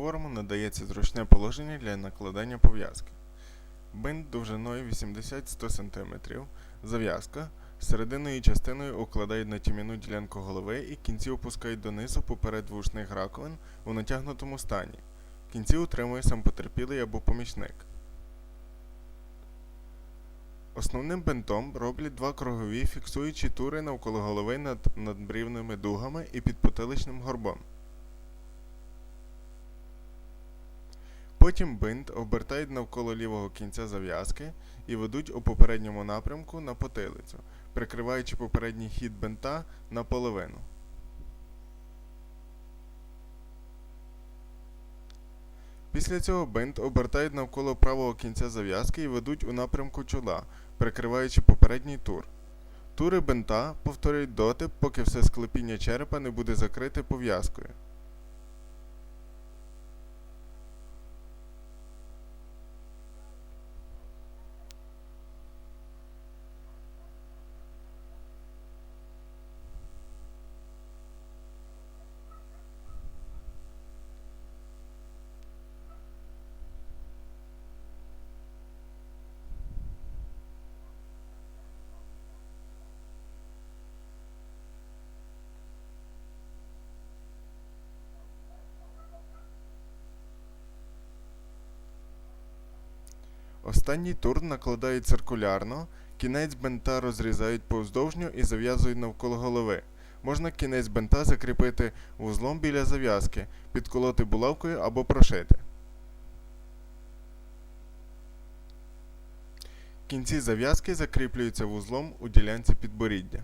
хворому надається зручне положення для накладання пов'язки. Бинт довжиною 80-100 см, зав'язка. Серединною частиною укладають на тім'яну ділянку голови і кінці опускають донизу поперед вушних раковин у натягнутому стані. Кінці утримує сам потерпілий або помічник. Основним бинтом роблять два кругові фіксуючі тури навколо голови над надбрівними дугами і під потиличним горбом. Потім бинт обертають навколо лівого кінця зав'язки і ведуть у попередньому напрямку на потилицю, прикриваючи попередній хід бинта наполовину. Після цього бинт обертають навколо правого кінця зав'язки і ведуть у напрямку чола, прикриваючи попередній тур. Тури бинта повторюють доти, поки все склепіння черепа не буде закрите пов'язкою. Останній тур накладають циркулярно, кінець бинта розрізають повздовжньо і зав'язують навколо голови. Можна кінець бинта закріпити вузлом біля зав'язки, підколоти булавкою або прошити. Кінці зав'язки закріплюються вузлом у ділянці підборіддя.